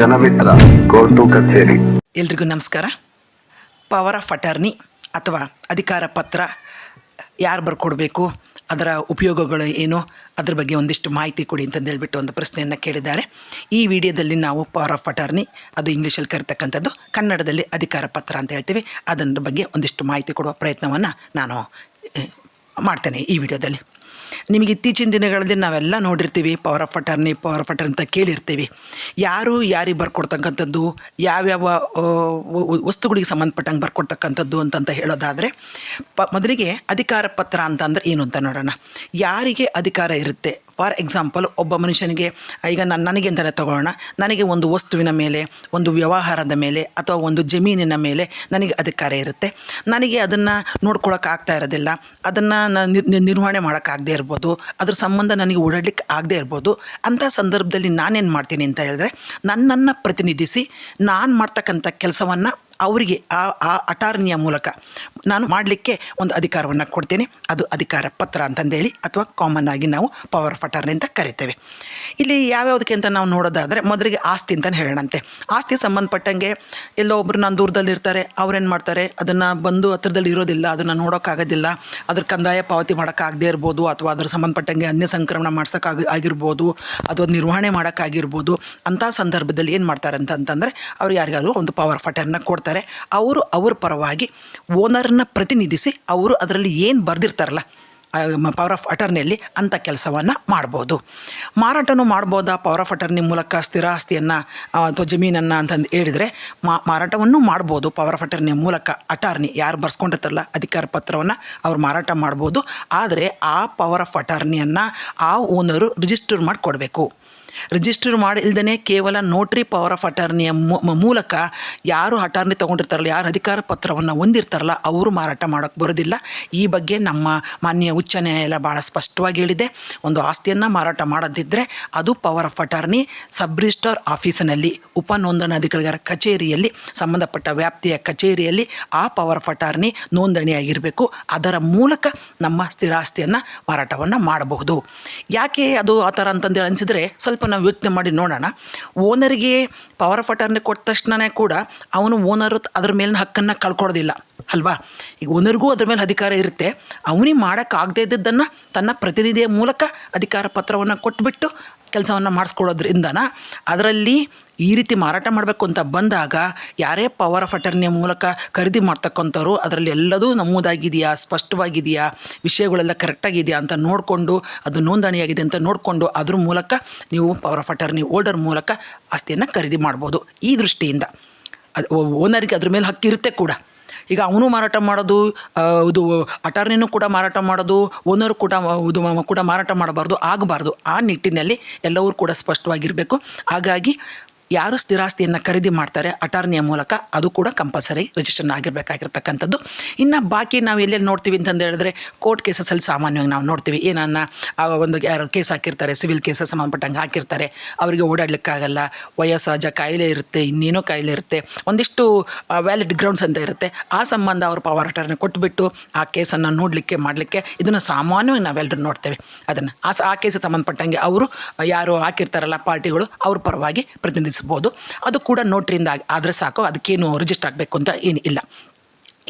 ಜನಮಿತ್ರ, court ಕಚೇರಿ. ಎಲ್ರಿಗೂ ನಮಸ್ಕಾರ. ಪವರ್ ಆಫ್ ಅಟಾರ್ನಿ ಅಥವಾ ಅಧಿಕಾರ ಪತ್ರ ಯಾರು ಬರ್ಕೊಡ್ಬೇಕು, ಅದರ ಉಪಯೋಗಗಳು ಏನು, ಅದ್ರ ಬಗ್ಗೆ ಒಂದಿಷ್ಟು ಮಾಹಿತಿ ಕೊಡಿ ಅಂತಂದು ಹೇಳ್ಬಿಟ್ಟು ಒಂದು ಪ್ರಶ್ನೆಯನ್ನು ಕೇಳಿದ್ದಾರೆ. ಈ ವಿಡಿಯೋದಲ್ಲಿ ನಾವು ಪವರ್ ಆಫ್ ಅಟಾರ್ನಿ, ಅದು ಇಂಗ್ಲೀಷಲ್ಲಿ ಕರಿತಕ್ಕಂಥದ್ದು, ಕನ್ನಡದಲ್ಲಿ ಅಧಿಕಾರ ಪತ್ರ ಅಂತ ಹೇಳ್ತೀವಿ. ಅದರ ಬಗ್ಗೆ ಒಂದಿಷ್ಟು ಮಾಹಿತಿ ಕೊಡುವ ಪ್ರಯತ್ನವನ್ನು ನಾನು ಮಾಡ್ತೇನೆ ಈ ವಿಡಿಯೋದಲ್ಲಿ. ನಿಮಗೆ ಇತ್ತೀಚಿನ ದಿನಗಳಲ್ಲಿ ನಾವೆಲ್ಲ ನೋಡಿರ್ತೀವಿ power of attorney power of attorney ಅಂತ ಕೇಳಿರ್ತೀವಿ. ಯಾರು ಯಾರಿಗೆ ಬರ್ಕೊಡ್ತಕ್ಕಂಥದ್ದು, ಯಾವ್ಯಾವ ವಸ್ತುಗಳಿಗೆ ಸಂಬಂಧಪಟ್ಟಂಗೆ ಬರ್ಕೊಡ್ತಕ್ಕಂಥದ್ದು ಅಂತಂತ ಹೇಳೋದಾದರೆ, ಪ, ಮೊದಲಿಗೆ ಅಧಿಕಾರ ಪತ್ರ ಅಂತಂದ್ರೆ ಏನು ಅಂತ ನೋಡೋಣ. ಯಾರಿಗೆ ಅಧಿಕಾರ ಇರುತ್ತೆ? ಫಾರ್ ಎಕ್ಸಾಂಪಲ್, ಒಬ್ಬ ಮನುಷ್ಯನಿಗೆ, ಈಗ ನಾನು, ನನಗೆ ಅಂತಲೇ ತಗೊಳ್ಳೋಣ? ನನಗೆ ಒಂದು ವಸ್ತುವಿನ ಮೇಲೆ, ಒಂದು ವ್ಯವಹಾರದ ಮೇಲೆ, ಅಥವಾ ಒಂದು ಜಮೀನಿನ ಮೇಲೆ ನನಗೆ ಅಧಿಕಾರ ಇರುತ್ತೆ. ನನಗೆ ಅದನ್ನು ನೋಡ್ಕೊಳಕ್ಕೆ ಆಗ್ತಾ ಇರೋದಿಲ್ಲ. ಅದನ್ನು ನಿರ್ವಹಣೆ ಮಾಡೋಕ್ಕಾಗದೇ ಇರ್ಬೋದು. ಅದ್ರ ಸಂಬಂಧ ನನಗೆ ಓಡಾಡ್ಲಿಕ್ಕೆ ಆಗದೇ ಇರ್ಬೋದು. ಅಂಥ ಸಂದರ್ಭದಲ್ಲಿ ನಾನೇನು ಮಾಡ್ತೀನಿ ಅಂತ ಹೇಳಿದ್ರೆ ನನ್ನನ್ನು ಪ್ರತಿನಿಧಿಸಿ ನಾನು ಮಾಡ್ತಕ್ಕಂಥ ಕೆಲಸವನ್ನು ಅವರಿಗೆ ಆ ಆ ಅಟಾರ್ನಿಯ ಮೂಲಕ ನಾನು ಮಾಡಲಿಕ್ಕೆ ಒಂದು ಅಧಿಕಾರವನ್ನು ಕೊಡ್ತೇನೆ. ಅದು ಅಧಿಕಾರ ಪತ್ರ ಅಂತಂದೇಳಿ ಅಥವಾ ಕಾಮನ್ ಆಗಿ ನಾವು ಪವರ್ ಆಫ್ ಅಟಾರ್ನಿ ಅಂತ ಕರಿತೇವೆ. ಇಲ್ಲಿ ಯಾವ್ಯಾವುದಕ್ಕೆ ಅಂತ ನಾವು ನೋಡೋದಾದರೆ ಮೊದಲಿಗೆ ಆಸ್ತಿ ಅಂತಲೇ ಹೇಳೋಣಂತೆ. ಆಸ್ತಿ ಸಂಬಂಧಪಟ್ಟಂಗೆ ಎಲ್ಲೋ ಒಬ್ಬರು ನಾನು ದೂರದಲ್ಲಿ ಇರ್ತಾರೆ, ಅವ್ರೇನು ಮಾಡ್ತಾರೆ? ಅದನ್ನು ಬಂದು ಹತ್ರದಲ್ಲಿ ಇರೋದಿಲ್ಲ, ಅದನ್ನು ನೋಡೋಕ್ಕಾಗೋದಿಲ್ಲ ಅದ್ರ ಕಂದಾಯ ಪಾವತಿ ಮಾಡೋಕ್ಕಾಗದೇ ಇರ್ಬೋದು, ಅಥವಾ ಅದರ ಸಂಬಂಧಪಟ್ಟಂಗೆ ಅನ್ಯ ಸಂಕ್ರಮಣ ಮಾಡ್ಸೋಕ್ಕಾಗ ಆಗಿರ್ಬೋದು, ಅಥವಾ ನಿರ್ವಹಣೆ ಮಾಡೋಕ್ಕಾಗಿರ್ಬೋದು, ಅಂಥ ಸಂದರ್ಭದಲ್ಲಿ ಏನು ಮಾಡ್ತಾರೆ ಅಂತ ಅಂತಂದರೆ ಅವ್ರು ಯಾರಿಗಾದರೂ ಒಂದು ಪವರ್ ಫಟರ್ನ ಕೊಡ್ತಾರೆ. ಅವರು ಅವ್ರ ಪರವಾಗಿ ಓನರ್ನ ಪ್ರತಿನಿಧಿಸಿ ಅವರು ಅದರಲ್ಲಿ ಏನು ಬರೆದಿರ್ತಾರಲ್ಲ ಪವರ್ ಆಫ್ ಅಟರ್ನಿಯಲ್ಲಿ ಅಂಥ ಕೆಲಸವನ್ನು ಮಾಡ್ಬೋದು. ಮಾರಾಟನೂ ಮಾಡ್ಬೋದಾ? ಪವರ್ ಆಫ್ ಅಟರ್ನಿ ಮೂಲಕ ಸ್ಥಿರ ಆಸ್ತಿಯನ್ನು ಅಥವಾ ಜಮೀನನ್ನು ಅಂತಂದು ಹೇಳಿದರೆ, ಮಾ, ಮಾರಾಟವನ್ನು ಮಾಡ್ಬೋದು. ಪವರ್ ಆಫ್ ಅಟರ್ನಿ ಮೂಲಕ ಅಟಾರ್ನಿ ಯಾರು ಬರ್ಸ್ಕೊಂಡಿರ್ತಾರಲ್ಲ, ಅಧಿಕಾರ ಪತ್ರವನ್ನು ಅವ್ರು ಮಾರಾಟ ಮಾಡ್ಬೋದು. ಆದರೆ ಆ ಪವರ್ ಆಫ್ ಅಟಾರ್ನಿಯನ್ನು ಆ ಓನರು ರಿಜಿಸ್ಟರ್ ಮಾಡಿ ಕೊಡಬೇಕು ರಿಜಿಸ್ಟರ್ ಮಾಡಿ ಇಲ್ದೇ ಕೇವಲ ನೋಟ್ರಿ ಪವರ್ ಆಫ್ ಅಟಾರ್ನಿಯ ಮೂಲಕ ಯಾರು ಅಟಾರ್ನಿ ತೊಗೊಂಡಿರ್ತಾರಲ್ಲ, ಯಾರು ಅಧಿಕಾರ ಪತ್ರವನ್ನು ಹೊಂದಿರ್ತಾರಲ್ಲ, ಅವರು ಮಾರಾಟ ಮಾಡೋಕ್ಕೆ ಬರೋದಿಲ್ಲ. ಈ ಬಗ್ಗೆ ನಮ್ಮ ಮಾನ್ಯ ಉಚ್ಚ ನ್ಯಾಯಾಲಯ ಭಾಳ ಸ್ಪಷ್ಟವಾಗಿ ಹೇಳಿದೆ. ಒಂದು ಆಸ್ತಿಯನ್ನು ಮಾರಾಟ ಮಾಡದಿದ್ದರೆ ಅದು power of attorney sub registrar ಆಫೀಸಿನಲ್ಲಿ, ಉಪ ನೋಂದಣಾಧಿಕಾರಿಗಳ ಕಚೇರಿಯಲ್ಲಿ, ಸಂಬಂಧಪಟ್ಟ ವ್ಯಾಪ್ತಿಯ ಕಚೇರಿಯಲ್ಲಿ ಆ ಪವರ್ ಆಫ್ ಅಟಾರ್ನಿ ನೋಂದಣಿಯಾಗಿರಬೇಕು. ಅದರ ಮೂಲಕ ನಮ್ಮ ಸ್ಥಿರಾಸ್ತಿಯನ್ನು ಮಾರಾಟವನ್ನು ಮಾಡಬಹುದು. ಯಾಕೆ ಅದು ಆ ಥರ ಅಂತಂದೇಳಿ ಅನಿಸಿದರೆ ಸ್ವಲ್ಪ ನಾವು ಯೋಚನೆ ಮಾಡಿ ನೋಡೋಣ. ಓನರಿಗೆ ಪವರ್ ಆಫ್ ಅಟರ್ನಿ ಕೊಟ್ಟ ತಕ್ಷಣನೇ ಕೂಡ ಅವನು ಓನರು ಅದ್ರ ಮೇಲಿನ ಹಕ್ಕನ್ನು ಕಳ್ಕೊಡೋದಿಲ್ಲ ಅಲ್ವಾ? ಈಗ ಓನರ್ಗೂ ಅದ್ರ ಮೇಲೆ ಅಧಿಕಾರ ಇರುತ್ತೆ. ಅವನಿಗೆ ಮಾಡೋಕ್ಕಾಗದೇ ಇದ್ದದ್ದನ್ನು ತನ್ನ ಪ್ರತಿನಿಧಿಯ ಮೂಲಕ ಅಧಿಕಾರ ಪತ್ರವನ್ನು ಕೊಟ್ಟುಬಿಟ್ಟು ಕೆಲಸವನ್ನು ಮಾಡಿಸ್ಕೊಡೋದ್ರಿಂದನ ಅದರಲ್ಲಿ ಈ ರೀತಿ ಮಾರಾಟ ಮಾಡಬೇಕು ಅಂತ ಬಂದಾಗ ಯಾರೇ ಪವರ್ ಆಫ್ ಅಟರ್ನಿಯ ಮೂಲಕ ಖರೀದಿ ಮಾಡ್ತಕ್ಕಂಥವ್ರು ಅದರಲ್ಲಿ ಎಲ್ಲದೂ ನಮೂದಾಗಿದೆಯಾ, ಸ್ಪಷ್ಟವಾಗಿದೆಯಾ, ವಿಷಯಗಳೆಲ್ಲ ಕರೆಕ್ಟಾಗಿದೆಯಾ ಅಂತ ನೋಡಿಕೊಂಡು, ಅದು ನೋಂದಣಿಯಾಗಿದೆ ಅಂತ ನೋಡಿಕೊಂಡು ಅದ್ರ ಮೂಲಕ ನೀವು ಪವರ್ ಆಫ್ ಅಟರ್ನಿ ಓಲ್ಡರ್ ಮೂಲಕ ಆಸ್ತಿಯನ್ನು ಖರೀದಿ ಮಾಡ್ಬೋದು ಈ ದೃಷ್ಟಿಯಿಂದ. ಅದು ಓನರಿಗೆ ಅದ್ರ ಮೇಲೆ ಹಕ್ಕಿರುತ್ತೆ ಕೂಡ. ಈಗ ಅವನು ಮಾರಾಟ ಮಾಡೋದು ಇದು ಅಟಾರ್ನಿನೂ ಕೂಡ ಮಾರಾಟ ಮಾಡೋದು ಓನರ್ ಕೂಡ, ಇದು ಕೂಡ ಮಾರಾಟ ಮಾಡಬಾರ್ದು, ಆಗಬಾರ್ದು. ಆ ನಿಟ್ಟಿನಲ್ಲಿ ಎಲ್ಲವೂ ಕೂಡ ಸ್ಪಷ್ಟವಾಗಿರಬೇಕು. ಹಾಗಾಗಿ ಯಾರು ಸ್ಥಿರಾಸ್ತಿಯನ್ನು ಖರೀದಿ ಮಾಡ್ತಾರೆ ಅಟಾರ್ನಿಯ ಮೂಲಕ ಅದು ಕೂಡ ಕಂಪಲ್ಸರಿ ರಿಜಿಸ್ಟ್ರೇಷನ್ ಆಗಿರಬೇಕಾಗಿರ್ತಕ್ಕಂಥದ್ದು. ಇನ್ನು ಬಾಕಿ ನಾವು ಎಲ್ಲೆಲ್ಲಿ ನೋಡ್ತೀವಿ ಅಂತಂದು ಹೇಳಿದ್ರೆ ಕೋರ್ಟ್ ಕೇಸಸಲ್ಲಿ ಸಾಮಾನ್ಯವಾಗಿ ನಾವು ನೋಡ್ತೀವಿ. ಏನನ್ನ ಒಂದು ಯಾರು ಕೇಸ್ ಹಾಕಿರ್ತಾರೆ ಸಿವಿಲ್ ಕೇಸಸ್ ಸಂಬಂಧಪಟ್ಟಂಗೆ ಹಾಕಿರ್ತಾರೆ. ಅವರಿಗೆ ಓಡಾಡಲಿಕ್ಕಾಗಲ್ಲ ವಯಸ್ಸಾಜ ಕಾಯಿಲೆ ಇರುತ್ತೆ, ಇನ್ನೇನೋ ಕಾಯಿಲೆ ಇರುತ್ತೆ, ಒಂದಿಷ್ಟು ವ್ಯಾಲಿಡ್ ಗ್ರೌಂಡ್ಸ್ ಅಂತ ಇರುತ್ತೆ. ಆ ಸಂಬಂಧ ಅವರು ಪವರ್ ಅಟಾರ್ನಿ ಕೊಟ್ಬಿಟ್ಟು ಆ ಕೇಸನ್ನು ನೋಡಲಿಕ್ಕೆ, ಮಾಡಲಿಕ್ಕೆ ಇದನ್ನು ಸಾಮಾನ್ಯವಾಗಿ ನಾವೆಲ್ಲರೂ ನೋಡ್ತೇವೆ. ಅದನ್ನು ಆ ಆ ಕೇಸಿಗೆ ಸಂಬಂಧಪಟ್ಟಂಗೆ ಅವರು, ಯಾರು ಹಾಕಿರ್ತಾರಲ್ಲ ಪಾರ್ಟಿಗಳು, ಅವ್ರ ಪರವಾಗಿ ಪ್ರತಿನಿಧಿಸ್ಬೋದು ಅದು ಕೂಡ ನೋಟ್ರಿಂದ ಆದರೆ ಸಾಕು, ಅದಕ್ಕೇನು ರಿಜಿಸ್ಟರ್ ಆಗಬೇಕು ಅಂತ ಏನು ಇಲ್ಲ.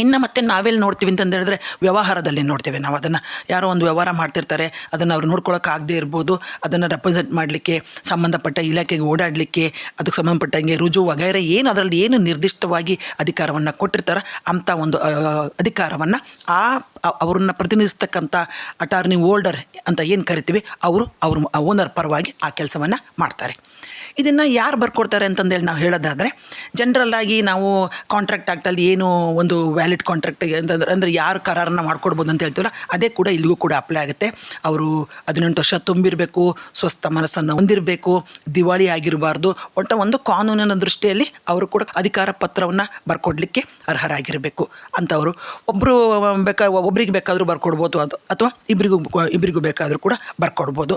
ಇನ್ನು ಮತ್ತೆ ನಾವೆಲ್ಲಿ ನೋಡ್ತೀವಿ ಅಂತಂದು ಹೇಳಿದ್ರೆ ವ್ಯವಹಾರದಲ್ಲಿ ನೋಡ್ತೇವೆ ನಾವು. ಅದನ್ನು ಯಾರೋ ಒಂದು ವ್ಯವಹಾರ ಮಾಡ್ತಿರ್ತಾರೆ, ಅದನ್ನು ಅವ್ರು ನೋಡ್ಕೊಳಕ್ಕಾಗದೇ ಇರ್ಬೋದು, ಅದನ್ನು ರೆಪ್ರೆಸೆಂಟ್ ಮಾಡಲಿಕ್ಕೆ ಸಂಬಂಧಪಟ್ಟ ಇಲಾಖೆಗೆ ಓಡಾಡಲಿಕ್ಕೆ, ಅದಕ್ಕೆ ಸಂಬಂಧಪಟ್ಟಂಗೆ ರುಜು ವಗೈರೆ ಏನು, ಅದರಲ್ಲಿ ಏನು ನಿರ್ದಿಷ್ಟವಾಗಿ ಅಧಿಕಾರವನ್ನು ಕೊಟ್ಟಿರ್ತಾರೆ ಅಂಥ ಒಂದು ಅಧಿಕಾರವನ್ನು ಆ ಅವ್ರನ್ನ ಪ್ರತಿನಿಧಿಸ್ತಕ್ಕಂಥ ಅಟಾರ್ನಿ ಓಲ್ಡರ್ ಅಂತ ಏನು ಕರಿತೀವಿ, ಅವರು, ಅವ್ರ ಓನರ್ ಪರವಾಗಿ ಆ ಕೆಲಸವನ್ನು ಮಾಡ್ತಾರೆ. ಇದನ್ನು ಯಾರು ಬರ್ಕೊಡ್ತಾರೆ ಅಂತಂದೇಳಿ ನಾವು ಹೇಳೋದಾದರೆ ಜನರಲ್ಲಾಗಿ ನಾವು ಕಾಂಟ್ರಾಕ್ಟ್ ಆ್ಯಕ್ಟಲ್ಲಿ ಏನು ಒಂದು ವ್ಯಾಲಿಡ್ ಕಾಂಟ್ರಾಕ್ಟ್ ಅಂತಂದ್ರೆ, ಅಂದರೆ ಯಾರು ಕರಾರನ್ನು ಮಾಡ್ಕೊಡ್ಬೋದು ಅಂತ ಹೇಳ್ತೀವಲ್ಲ, ಅದೇ ಕೂಡ ಇಲ್ಲಿಗೂ ಕೂಡ ಅಪ್ಲೈ ಆಗುತ್ತೆ. ಅವರು ಹದಿನೆಂಟು ವರ್ಷ ತುಂಬಿರಬೇಕು, ಸ್ವಸ್ಥ ಮನಸ್ಸನ್ನು ಹೊಂದಿರಬೇಕು, ದಿವಾಳಿ ಆಗಿರಬಾರ್ದು, ಒಟ್ಟ ಒಂದು ಕಾನೂನಿನ ದೃಷ್ಟಿಯಲ್ಲಿ ಅವರು ಕೂಡ ಅಧಿಕಾರ ಪತ್ರವನ್ನು ಬರ್ಕೊಡ್ಲಿಕ್ಕೆ ಅರ್ಹರಾಗಿರಬೇಕು ಅಂತವರು ಒಬ್ಬರು ಬೇಕಾ, ಒಬ್ರಿಗೆ ಬೇಕಾದರೂ ಬರ್ಕೊಡ್ಬೋದು ಅದು ಅಥವಾ ಇಬ್ಬರಿಗೂ ಇಬ್ಬರಿಗೂ ಬೇಕಾದರೂ ಕೂಡ ಬರ್ಕೊಡ್ಬೋದು.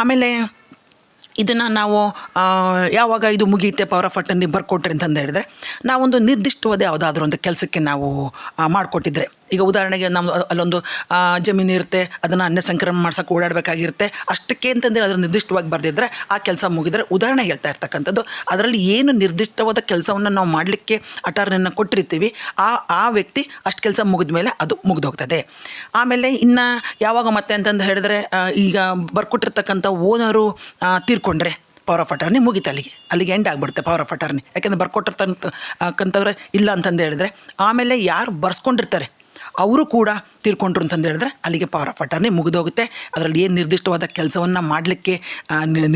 ಆಮೇಲೆ ಇದನ್ನು ನಾವು ಯಾವಾಗ ಇದು ಮುಗಿಯುತ್ತೆ ಪವರ್ ಆಫ್ ಅಟರ್ನಿ ಬರ್ಕೊಟ್ರಿ ಅಂತಂದು ಹೇಳಿದ್ರೆ, ನಾವೊಂದು ನಿರ್ದಿಷ್ಟವಾದ ಯಾವುದಾದ್ರೂ ಒಂದು ಕೆಲಸಕ್ಕೆ ನಾವು ಮಾಡಿಕೊಟ್ಟಿದ್ರೆ. ಈಗ ಉದಾಹರಣೆಗೆ ನಮ್ಮ ಅಲ್ಲೊಂದು ಜಮೀನು ಇರುತ್ತೆ, ಅದನ್ನು ಅನ್ಯ ಸಂಕ್ರಮಣ ಮಾಡ್ಸೋಕೆ ಓಡಾಡಬೇಕಾಗಿರುತ್ತೆ. ಅಷ್ಟಕ್ಕೆ ಅಂತಂದೇಳಿ ಅದನ್ನು ನಿರ್ದಿಷ್ಟವಾಗಿ ಬರೆದಿದ್ರೆ ಆ ಕೆಲಸ ಮುಗಿದ್ರೆ ಉದಾಹರಣೆ ಹೇಳ್ತಾ ಇರ್ತಕ್ಕಂಥದ್ದು. ಅದರಲ್ಲಿ ಏನು ನಿರ್ದಿಷ್ಟವಾದ ಕೆಲಸವನ್ನು ನಾವು ಮಾಡಲಿಕ್ಕೆ ಅಟಾರ್ನನ್ನು ಕೊಟ್ಟಿರ್ತೀವಿ, ಆ ಆ ವ್ಯಕ್ತಿ ಅಷ್ಟು ಕೆಲಸ ಮುಗಿದ ಮೇಲೆ ಅದು ಮುಗಿದೋಗ್ತದೆ. ಆಮೇಲೆ ಇನ್ನು ಯಾವಾಗ ಮತ್ತೆ ಅಂತಂದು ಹೇಳಿದ್ರೆ ಈಗ ಬರ್ಕೊಟ್ಟಿರ್ತಕ್ಕಂಥ ಓನರು ತೀರ್ಕೊಂಡ್ರೆ ಪವರ್ ಆಫ್ ಅಟಾರ್ನಿ ಮುಗಿತು ಅಲ್ಲಿಗೆ. ಅಲ್ಲಿಗೆ ಎಂಡ್ ಆಗಿಬಿಡುತ್ತೆ ಪವರ್ ಆಫ್ ಅಟಾರ್ನಿ ಯಾಕೆಂದರೆ ಬರ್ಕೊಟ್ಟಿರ್ತಂತ ಕಂತವ್ರೆ ಇಲ್ಲ ಅಂತಂದು ಹೇಳಿದ್ರೆ, ಆಮೇಲೆ ಯಾರು ಬರ್ಸ್ಕೊಂಡಿರ್ತಾರೆ ಅವರು ಕೂಡ ತೀರ್ಕೊಂಡ್ರು ಅಂತಂದು ಹೇಳಿದ್ರೆ ಅಲ್ಲಿಗೆ ಪವರ್ ಆಫ್ ಅಟಾರ್ನಿ ಮುಗಿದೋಗುತ್ತೆ. ಅದರಲ್ಲಿ ಏನು ನಿರ್ದಿಷ್ಟವಾದ ಕೆಲಸವನ್ನು ಮಾಡಲಿಕ್ಕೆ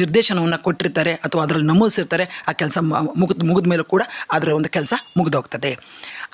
ನಿರ್ದೇಶನವನ್ನು ಕೊಟ್ಟಿರ್ತಾರೆ ಅಥವಾ ಅದರಲ್ಲಿ ನಮೂದಿಸಿರ್ತಾರೆ, ಆ ಕೆಲಸ ಮುಗಿದ ಮುಗಿದ ಮೇಲೂ ಕೂಡ ಅದರ ಒಂದು ಕೆಲಸ ಮುಗಿದೋಗ್ತದೆ.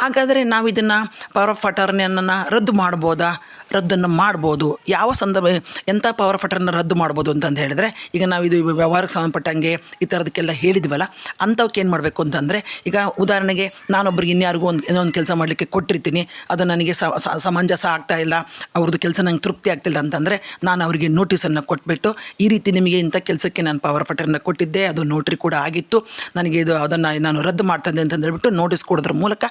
ಹಾಗಾದರೆ ನಾವು ಇದನ್ನು ಪವರ್ ಆಫ್ ಅಟರ್ನಿಯನ್ನು ರದ್ದು ಮಾಡ್ಬೋದಾ? ರದ್ದನ್ನು ಮಾಡ್ಬೋದು. ಯಾವ ಸಂದರ್ಭ ಎಂಥ ಪವರ್ ಆಫ್ ಅಟರ್ನ ರದ್ದು ಮಾಡ್ಬೋದು ಅಂತಂದು ಹೇಳಿದ್ರೆ, ಈಗ ನಾವು ಇದು ವ್ಯವಹಾರಕ್ಕೆ ಸಂಬಂಧಪಟ್ಟಂಗೆ ಈ ಥರದಕ್ಕೆಲ್ಲ ಹೇಳಿದ್ವಲ್ಲ, ಅಂಥವಕ್ಕೆ ಏನು ಮಾಡಬೇಕು ಅಂತಂದರೆ, ಈಗ ಉದಾಹರಣೆಗೆ ನಾನೊಬ್ಬರಿಗೆ ಇನ್ಯಾರಿಗೂ ಒಂದು, ಏನೋ ಒಂದು ಕೆಲಸ ಮಾಡಲಿಕ್ಕೆ ಕೊಟ್ಟಿರ್ತೀನಿ, ಅದು ನನಗೆ ಸಮಂಜಸ ಆಗ್ತಾ ಇಲ್ಲ, ಅವ್ರದ್ದು ಕೆಲಸ ನಂಗೆ ತೃಪ್ತಿ ಆಗ್ತಿಲ್ಲ ಅಂತಂದರೆ, ನಾನು ಅವರಿಗೆ ನೋಟಿಸನ್ನು ಕೊಟ್ಬಿಟ್ಟು, ಈ ರೀತಿ ನಿಮಗೆ ಇಂಥ ಕೆಲಸಕ್ಕೆ ನಾನು ಪವರ್ ಆಫ್ ಕೊಟ್ಟಿದ್ದೆ, ಅದು ನೋಟ್ರಿ ಕೂಡ ಆಗಿತ್ತು, ನನಗೆ ಇದು ಅದನ್ನು ನಾನು ರದ್ದು ಮಾಡ್ತಂದೆ ಅಂತ ಹೇಳ್ಬಿಟ್ಟು ನೋಟಿಸ್ ಕೊಡೋದ್ರ ಮೂಲಕ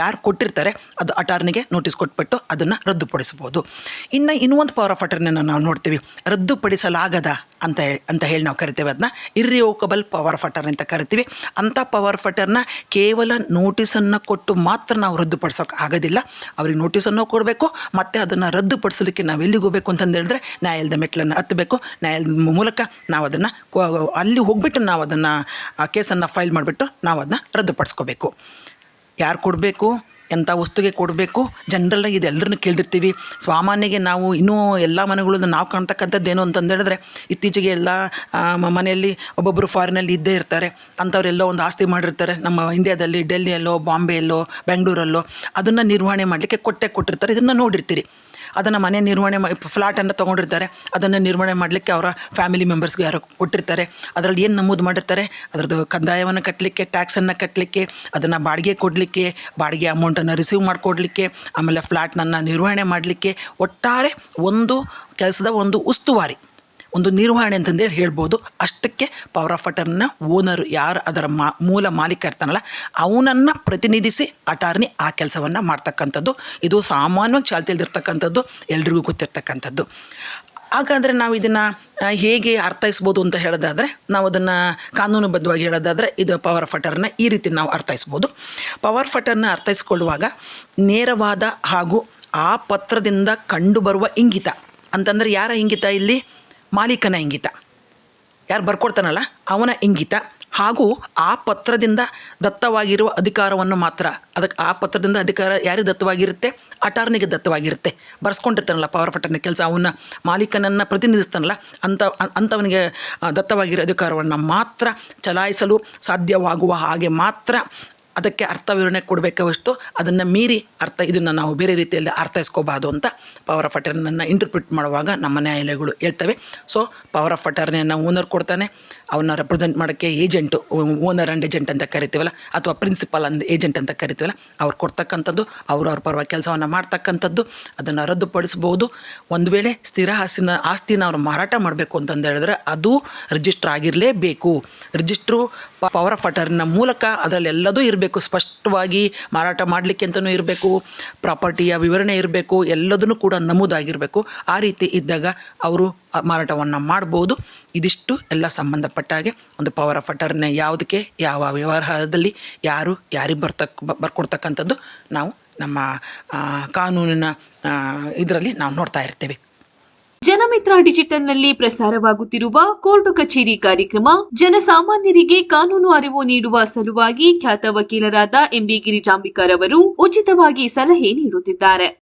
ಯಾರು ಕೊಟ್ಟಿರ್ತಾರೆ, ಅದು ಅಟಾರ್ನಿಗೆ ನೋಟಿಸ್ ಕೊಟ್ಬಿಟ್ಟು ಅದನ್ನು ರದ್ದುಪಡಿಸ್ಬೋದು ಇನ್ನು ಇನ್ನೊಂದು ಪವರ್ ಆಫ್ ಅಟರ್ನಿಯನ್ನು ನಾವು ನೋಡ್ತೀವಿ. ರದ್ದುಪಡಿಸಲಾಗದ ಅಂತ ಅಂತ ಹೇಳಿ ನಾವು ಕರಿತೇವೆ ಅದನ್ನ ಇರ್ರಿಯೋಕಬಲ್ ಪವರ್ ಆಫ್ ಅಟರ್ನಿ ಅಂತ ಕರಿತೀವಿ. ಅಂಥ ಪವರ್ ಆಫ್ ಅಟರ್ನ ಕೇವಲ ನೋಟಿಸನ್ನು ಕೊಟ್ಟು ಮಾತ್ರ ನಾವು ರದ್ದುಪಡಿಸೋಕೆ ಆಗೋದಿಲ್ಲ. ಅವ್ರಿಗೆ ನೋಟಿಸನ್ನು ಕೊಡಬೇಕು, ಮತ್ತು ಅದನ್ನು ರದ್ದುಪಡಿಸಲಿಕ್ಕೆ ನಾವು ಎಲ್ಲಿಗೆ ಹೋಗಬೇಕು ಅಂತಂದು ಹೇಳಿದ್ರೆ ನ್ಯಾಯಾಲಯದ ಮೆಟ್ಲನ್ನು ಹತ್ತಬೇಕು ನ್ಯಾಯಾಲಯದ ಮೂಲಕ ನಾವು ಅದನ್ನು ಅಲ್ಲಿ ಹೋಗ್ಬಿಟ್ಟು ನಾವು ಅದನ್ನು ಆ ಕೇಸನ್ನು ಫೈಲ್ ಮಾಡಿಬಿಟ್ಟು ನಾವು ಅದನ್ನ ರದ್ದುಪಡಿಸ್ಕೋಬೇಕು. ಯಾರು ಕೊಡಬೇಕು? ಎಂಥ ವಸ್ತುಗೆ ಕೊಡಬೇಕು? ಜನರಲ್ಲಾಗಿ ಇದು ಎಲ್ಲರನ್ನು ಕೇಳಿರ್ತೀವಿ. ಸಾಮಾನ್ಯಗೆ ನಾವು ಇನ್ನೂ ಎಲ್ಲ ಮನೆಗಳನ್ನ ನಾವು ಕಾಣ್ತಕ್ಕಂಥದ್ದೇನು ಏನು ಅಂತಂದು ಹೇಳಿದ್ರೆ, ಇತ್ತೀಚೆಗೆ ಎಲ್ಲ ಮನೆಯಲ್ಲಿ ಒಬ್ಬೊಬ್ಬರು ಫಾರಿನಲ್ಲಿ ಇದ್ದೇ ಇರ್ತಾರೆ. ಅಂಥವರೆಲ್ಲೋ ಒಂದು ಆಸ್ತಿ ಮಾಡಿರ್ತಾರೆ. ನಮ್ಮ ಇಂಡಿಯಾದಲ್ಲಿ ಡೆಲ್ಲಿಯಲ್ಲೋ ಬಾಂಬೆಯಲ್ಲೋ ಬೆಂಗಳೂರಲ್ಲೋ ಅದನ್ನು ನಿರ್ವಹಣೆ ಮಾಡಲಿಕ್ಕೆ ಕೊಟ್ಟೆ ಕೊಟ್ಟಿರ್ತಾರೆ. ಇದನ್ನು ನೋಡಿರ್ತೀರಿ. ಅದನ್ನು ಮನೆ ನಿರ್ವಹಣೆ ಫ್ಲಾಟನ್ನು ತೊಗೊಂಡಿರ್ತಾರೆ. ಅದನ್ನು ನಿರ್ವಹಣೆ ಮಾಡಲಿಕ್ಕೆ ಅವರ ಫ್ಯಾಮಿಲಿ ಮೆಂಬರ್ಸ್ಗೆ ಯಾರೋ ಕೊಟ್ಟಿರ್ತಾರೆ. ಅದರಲ್ಲಿ ಏನು ನಮೂದು ಮಾಡಿರ್ತಾರೆ? ಅದರದ್ದು ಕಂದಾಯವನ್ನು ಕಟ್ಟಲಿಕ್ಕೆ ಟ್ಯಾಕ್ಸನ್ನು ಕಟ್ಟಲಿಕ್ಕೆ ಅದನ್ನು ಬಾಡಿಗೆ ಕೊಡಲಿಕ್ಕೆ, ಬಾಡಿಗೆ ಅಮೌಂಟನ್ನು ರಿಸೀವ್ ಮಾಡಿಕೊಡ್ಲಿಕ್ಕೆ, ಆಮೇಲೆ ಫ್ಲ್ಯಾಟ್ನನ್ನು ನಿರ್ವಹಣೆ ಮಾಡಲಿಕ್ಕೆ ಒಟ್ಟಾರೆ ಒಂದು ಕೆಲಸದ ಒಂದು ಉಸ್ತುವಾರಿ. ಒಂದು ನಿರ್ವಹಣೆ ಅಂತಂದೇಳಿ ಹೇಳ್ಬೋದು. ಅಷ್ಟಕ್ಕೆ ಪವರ್ ಆಫ್ ಅಟರ್ನ ಓನರು ಯಾರು ಅದರ ಮಾ, ಮೂಲ ಮಾಲೀಕ ಇರ್ತಾನಲ್ಲ, ಅವನನ್ನು ಪ್ರತಿನಿಧಿಸಿ ಅಟಾರ್ನಿ ಆ ಕೆಲಸವನ್ನು ಮಾಡ್ತಕ್ಕಂಥದ್ದು. ಇದು ಸಾಮಾನ್ಯವಾಗಿ ಚಾಲ್ತಿಯಲ್ಲಿರ್ತಕ್ಕಂಥದ್ದು, ಎಲ್ರಿಗೂ ಗೊತ್ತಿರ್ತಕ್ಕಂಥದ್ದು. ಹಾಗಾದರೆ ನಾವು ಇದನ್ನು ಹೇಗೆ ಅರ್ಥೈಸ್ಬೋದು ಅಂತ ಹೇಳೋದಾದರೆ, ನಾವು ಅದನ್ನು ಕಾನೂನುಬದ್ಧವಾಗಿ ಹೇಳೋದಾದರೆ, ಇದು ಪವರ್ ಫಟರ್ನ ಈ ರೀತಿ ನಾವು ಅರ್ಥೈಸ್ಬೋದು. ಪವರ್ ಫಟರ್ನ ಅರ್ಥೈಸ್ಕೊಳ್ಳುವಾಗ ನೇರವಾದ ಹಾಗೂ ಆ ಪತ್ರದಿಂದ ಕಂಡುಬರುವ ಇಂಗಿತ. ಅಂತಂದರೆ ಯಾರ ಇಂಗಿತ ಇಲ್ಲಿ? ಮಾಲೀಕನ ಇಂಗಿತ. ಯಾರು ಬರ್ಕೊಡ್ತಾನಲ್ಲ? ಅವನ ಇಂಗಿತ. ಹಾಗೂ ಆ ಪತ್ರದಿಂದ ದತ್ತವಾಗಿರುವ ಅಧಿಕಾರವನ್ನು ಮಾತ್ರ. ಅದಕ್ಕೆ ಆ ಪತ್ರದಿಂದ ಅಧಿಕಾರ ಯಾರಿಗೆ ದತ್ತವಾಗಿರುತ್ತೆ? ಅಟಾರ್ನಿಗೆ ದತ್ತವಾಗಿರುತ್ತೆ. ಬರ್ಸ್ಕೊಂಡಿರ್ತಾನಲ್ಲ ಪವರ್ ಪಟ್ಟನ ಕೆಲಸ. ಅವನ್ನ ಮಾಲೀಕನನ್ನು ಪ್ರತಿನಿಧಿಸ್ತಾನಲ್ಲ. ಅಂಥ ಅಂಥವನಿಗೆ ದತ್ತವಾಗಿರೋ ಅಧಿಕಾರವನ್ನು ಮಾತ್ರ ಚಲಾಯಿಸಲು ಸಾಧ್ಯವಾಗುವ ಹಾಗೆ ಮಾತ್ರ ಅದಕ್ಕೆ ಅರ್ಥ ವಿವರಣೆ ಕೊಡಬೇಕವಷ್ಟು ಅದನ್ನು ಮೀರಿ ಅರ್ಥ, ಇದನ್ನು ನಾವು ಬೇರೆ ರೀತಿಯಲ್ಲಿ ಅರ್ಥೈಸ್ಕೋಬಾರ್ದು ಅಂತ ಪವರ್ ಆಫ್ ಅಟರ್ನನ್ನು ಇಂಟರ್ಪ್ರಿಟ್ ಮಾಡುವಾಗ ನಮ್ಮ ನ್ಯಾಯಾಲಯಗಳು ಹೇಳ್ತವೆ. ಸೊ ಪವರ್ ಆಫ್ ಅಟರ್ನಿಯನ್ನು ಓನರ್ ಕೊಡ್ತಾನೆ. ಅವನ್ನ ರೆಪ್ರೆಸೆಂಟ್ ಮಾಡೋಕ್ಕೆ ಏಜೆಂಟು ಓನರ್ ಆ್ಯಂಡ್ ಏಜೆಂಟ್ ಅಂತ ಕರಿತೀವಲ್ಲ, ಅಥವಾ ಪ್ರಿನ್ಸಿಪಲ್ ಅಂದ್ ಏಜೆಂಟ್ ಅಂತ ಕರಿತೀವಲ್ಲ, ಅವ್ರು ಕೊಡ್ತಕ್ಕಂಥದ್ದು, ಅವರು ಅವ್ರ ಪರವಾಗಿ ಕೆಲಸವನ್ನು ಮಾಡ್ತಕ್ಕಂಥದ್ದು, ಅದನ್ನು ರದ್ದುಪಡಿಸ್ಬೋದು. ಒಂದು ವೇಳೆ ಸ್ಥಿರ ಆಸ್ತಿನ ಆಸ್ತಿನ ಅವ್ರು ಮಾರಾಟ ಮಾಡಬೇಕು ಅಂತಂದು ಹೇಳಿದ್ರೆ ಅದು ರಿಜಿಸ್ಟ್ರ್ ಆಗಿರಲೇಬೇಕು. ರಿಜಿಸ್ಟ್ರು ಪವರ್ ಆಫ್ ಅಟರ್ನ ಮೂಲಕ ಅದರಲ್ಲಿ ಎಲ್ಲದೂ ಇರಬೇಕು. ಸ್ಪಷ್ಟವಾಗಿ ಮಾರಾಟ ಮಾಡಲಿಕ್ಕೆ ಅಂತಲೂ ಇರಬೇಕು. ಪ್ರಾಪರ್ಟಿಯ ವಿವರಣೆ ಇರಬೇಕು. ಎಲ್ಲದನ್ನು ಕೂಡ ನಮೂದಾಗಿರಬೇಕು. ಆ ರೀತಿ ಇದ್ದಾಗ ಅವರು ಮಾರಾಟವನ್ನು ಮಾಡ್ಬೋದು. ಇದಿಷ್ಟು ಎಲ್ಲ ಸಂಬಂಧಪಟ್ಟ ಹಾಗೆ ಒಂದು ಪವರ್ ಆಫ್ ಅಟರ್ನಿ ಯಾವುದಕ್ಕೆ, ಯಾವ ವ್ಯವಹಾರದಲ್ಲಿ ಯಾರು, ಯಾರಿಗೆ ಬರ್ತಕ್ಕ ಬರ್ಕೊಡ್ತಕ್ಕಂಥದ್ದು ನಾವು ನಮ್ಮ ಕಾನೂನಿನ ಇದರಲ್ಲಿ ನಾವು ನೋಡ್ತಾ ಇರ್ತೇವೆ. ಜನಮಿತ್ರ ಡಿಜಿಟಲ್ನಲ್ಲಿ ಪ್ರಸಾರವಾಗುತ್ತಿರುವ ಕೋರ್ಟು ಕಚೇರಿ ಕಾರ್ಯಕ್ರಮ ಜನಸಾಮಾನ್ಯರಿಗೆ ಕಾನೂನು ಅರಿವು ನೀಡುವ ಸಲುವಾಗಿ ಖ್ಯಾತ ವಕೀಲರಾದ ಎಂಬಿ ಗಿರಿಜಾಂಬಿಕರ್ ಅವರು ಉಚಿತವಾಗಿ ಸಲಹೆ ನೀಡುತ್ತಿದ್ದಾರೆ.